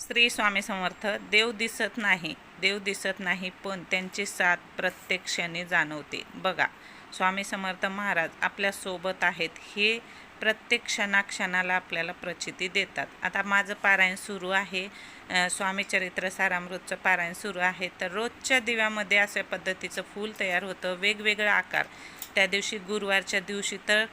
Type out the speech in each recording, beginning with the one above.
श्री स्वामी समर्थ देव दिसत नाही देव दिसत नाही पण त्यांची साथ प्रत्यक्षाने जाणवते. बघा स्वामी समर्थ महाराज आपल्यासोबत आहेत हे प्रत्येक क्षणाक्षणाला आपल्याला प्रचिती देतात. आता माझं पारायण सुरू आहे. स्वामी चरित्र सारामृतचं पारायण सुरू आहे. तर रोजच्या दिव्यामध्ये अशा पद्धतीचं फूल तयार होतं. वेगवेगळा आकार. त्या दिवशी गुरुवारच्या दिवशी तर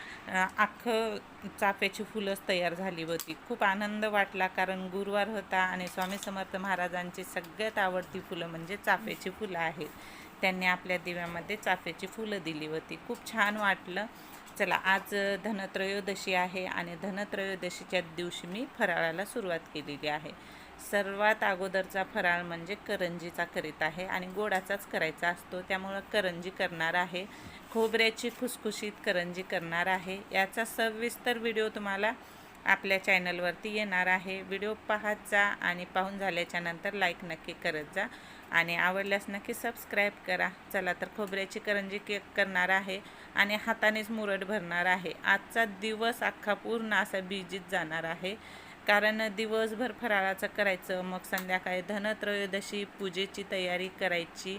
अख्खं चाफ्याची फुलंच तयार झाली होती. खूप आनंद वाटला कारण गुरुवार होता आणि स्वामी समर्थ महाराजांची सगळ्यात आवडती फुलं म्हणजे चाफ्याची फुलं आहेत. त्यांनी आपल्या दिव्यामध्ये चाफ्याची फुलं दिली होती. खूप छान वाटलं. चला आज धनत्रयोदशी आहे आणि धनत्रयोदशीच्या दिवशी मी फराळाला सुरुवात केलेली आहे. सर्वात अगोदरचा फराळ म्हणजे करंजीचा करीत आहे आणि गोडाचाच करायचा असतो. त्यामुळं करंजी करणार आहे. खोबऱ्याची खुसखुशीत करंजी करणार आहे. याचा सविस्तर व्हिडिओ तुम्हाला आपल्या चॅनलवरती येणार आहे. व्हिडिओ पाहत जा आणि पाहून झाल्याच्यानंतर लाईक नक्की करत जा. आणि आवडल्यास नक्की सबस्क्राईब करा. चला तर खोबऱ्याची करंजी केक करणार आहे आणि हातानेच मुरड भरणार आहे. आजचा दिवस अख्खा पूर्ण असा बिजीत जाणार आहे. कारण दिवसभर फराळाचं करायचं मग संध्याकाळी धनत्रयोदशी पूजेची तयारी करायची.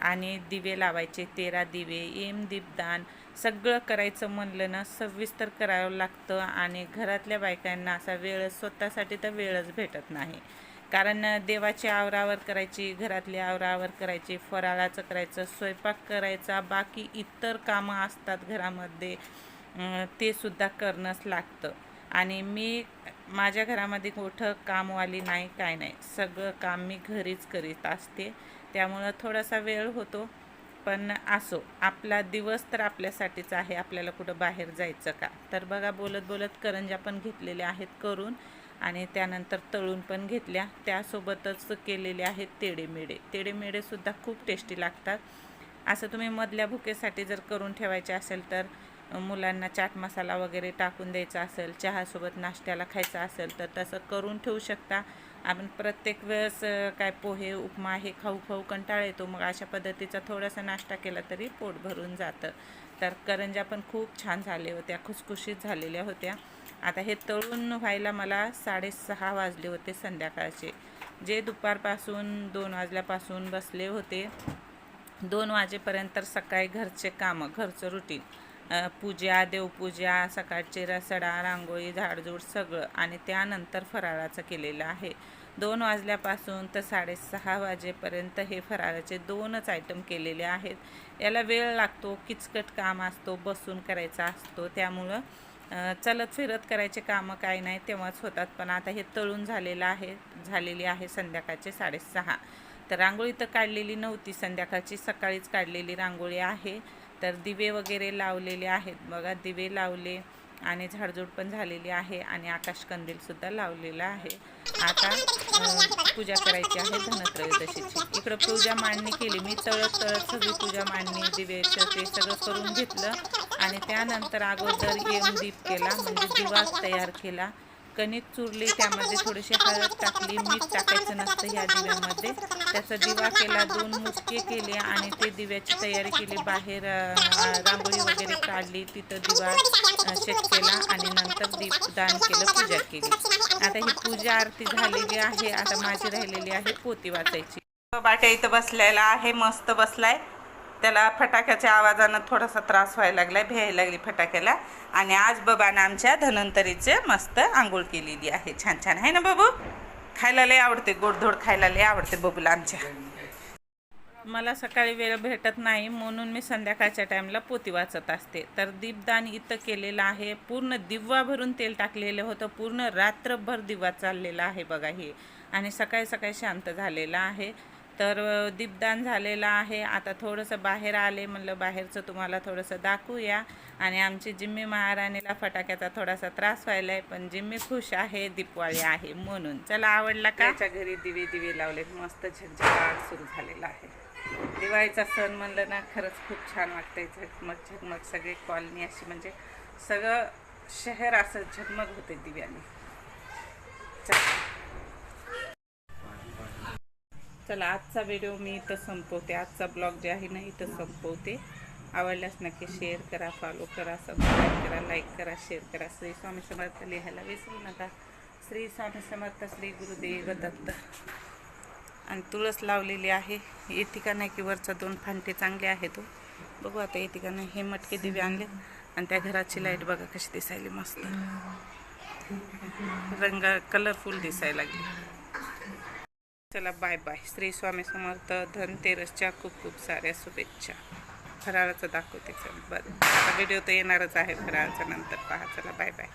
आणि दिवे लावायचे तेरा दिवे एम दीपदान सगळं करायचं म्हणलं ना सविस्तर करावं लागतं आणि घरातल्या बायकांना असा वेळ स्वतःसाठी तर वेळच भेटत नाही. कारण देवाची आवरावर करायची घरातली आवरावर करायची फराळाचं करायचं स्वयंपाक करायचा बाकी इतर कामं असतात घरामध्ये ते सुद्धा करणंच लागतं. आणि मी माझ्या घरामध्ये मोठं कामवाली नाही काय नाही. सगळं काम मी घरीच करीत असते. त्यामुळं थोडासा वेळ होतो. पण असो आपला दिवस तर आपल्यासाठीच आहे. आपल्याला कुठं बाहेर जायचं का? तर बघा बोलत बोलत करंज्या पण घेतलेल्या आहेत करून आणि त्यानंतर तळून पण घेतल्या. त्यासोबतच केलेले आहेत तेडेमेडे. तेडेमेडेसुद्धा खूप टेस्टी लागतात. असं तुम्ही मधल्या भुकेसाठी जर करून ठेवायचे असेल तर मुलांना चाट मसाला वगैरे टाकून द्यायचा असेल चहासोबत नाश्त्याला खायचं असेल तर तसं करून ठेवू शकता. आपण प्रत्येक वेळेस काय पोहे उपमा हे खाऊ खाऊ कंटाळ येतो. मग अशा पद्धतीचा थोडासा नाश्ता केला तरी पोट भरून जातं. तर करंज्या पण खूप छान झाले होत्या खुसखुशीत झालेल्या होत्या. आता हे तळून व्हायला मला साडेसहा वाजले होते संध्याकाळचे. जे दुपारपासून दोन वाजल्यापासून बसले होते दोन वाजेपर्यंत तर सकाळी घरचे कामं घरचं रुटीन पूजा देवपूजा सकाळचे रसडा रांगोळी झाडझूड सगळं आणि त्यानंतर फराळाचं केलेलं आहे. दोन वाजल्यापासून तर साडेसहा वाजेपर्यंत हे फराळाचे दोनच आयटम केलेले आहेत. याला वेळ लागतो किचकट काम असतो बसून करायचा असतो. त्यामुळं चलत फिरत करायचे कामं काय नाही तेव्हाच होतात. पण आता हे तळून झालेलं आहे झालेली आहे संध्याकाळचे साडेसहा. तर रांगोळी तर काढलेली नव्हती संध्याकाळची सकाळीच काढलेली रांगोळी आहे. तर दिवे वगैरे लावलेले आहेत. बघा दिवे लावले आणि झाडझूड पण झालेली आहे आणि आकाशकंदीलसुद्धा लावलेला आहे. आता पूजा करायची आहे धनत्रयोदशीची. इकडं पूजा मांडणी केली. मी तळत तळत सगळी पूजा मांडणी दिवेचं ते सगळं करून घेतलं आणि त्यानंतर अगोदर येम दीप केला म्हणजे दिवा तयार केला. कणिक चुरली त्यामध्ये थोडीशी हळद टाकली मीठ टाकायचं नसतं ह्या दिव्यामध्ये. त्याचा दिवा केला दोन मुसके केले आणि ते दिव्याची तयारी केली. बाहेर रांगोळी वगैरे काढली तिथं दिवा शेत केला आणि नंतर दीपदान केलं पूजा केली. आता ही पूजा आरती झालेली आहे. आता माझी राहिलेली आहे पोती वाचायची. बाट्या इथं बसलेला आहे मस्त बसलाय. त्याला फटाक्याच्या आवाजानं थोडासा त्रास व्हायला लागलाय भ्यायला लागली फटाक्याला. आणि आज बाबानं आमच्या धनंतरीचे मस्त आंघोळ केलेली आहे. छान छान. आहे ना बाबू? खायला लय आवडते गोडधोड खायला लय आवडते बबूला आमच्या. मला सकाळी वेळ भेटत नाही म्हणून मी संध्याकाळच्या टाईमला पोती वाचत असते. तर दीपदान इथं केलेलं आहे. पूर्ण दिवा भरून तेल टाकलेलं होतं. पूर्ण रात्रभर दिवा चाललेला आहे बघा हे. आणि सकाळी सकाळी शांत झालेलं आहे. तर दीपदान झालेलं आहे. आता थोडंसं बाहेर आले म्हणलं बाहेरचं तुम्हाला थोडंसं दाखवूया. आणि आमची जिम्मी महाराणीला फटाक्याचा थोडासा त्रास व्हायला आहे पण जिम्मी खुश आहे दीपवाळी आहे म्हणून. चला आवडला का? त्याच्या घरी दिवे दिवे लावलेत. मस्त झगझगाट सुरू झालेला आहे. दिवाळीचा सण म्हणलं ना खरंच खूप छान वाटतंय. झगमग झगमग. सगळी कॉलनी अशी म्हणजे सगळं शहर असं झगमग होते दिव्याने. चला. चला आजचा व्हिडिओ मी इथं संपवते. आजचा ब्लॉग जे आहे ना इथं संपवते. आवडल्यास नक्की शेअर करा फॉलो करा सबस्क्राईब करा लाईक करा शेअर करा. श्री स्वामी समर्थ लिहायला विसरू नका. श्री स्वामी समर्थ श्री गुरुदेव दत्त. आणि तुळस लावलेली आहे. येते का नाही की वरचा दोन फांटे चांगले आहेत तो बघू आता येते का नाही हे मटके दिवे आणले आणि त्या घराची लाइट बघा कशी दिसायली मस्त. रंग कलरफुल दिसायला लागली. चला बाय बाय. श्री स्वामी समर्थ धनतेरसच्या खूप खूप साऱ्या शुभेच्छा. फराळाचं दाखवते चल बरं. व्हिडिओ तर येणारच आहे फराळाचा नंतर. पहा चला बाय बाय.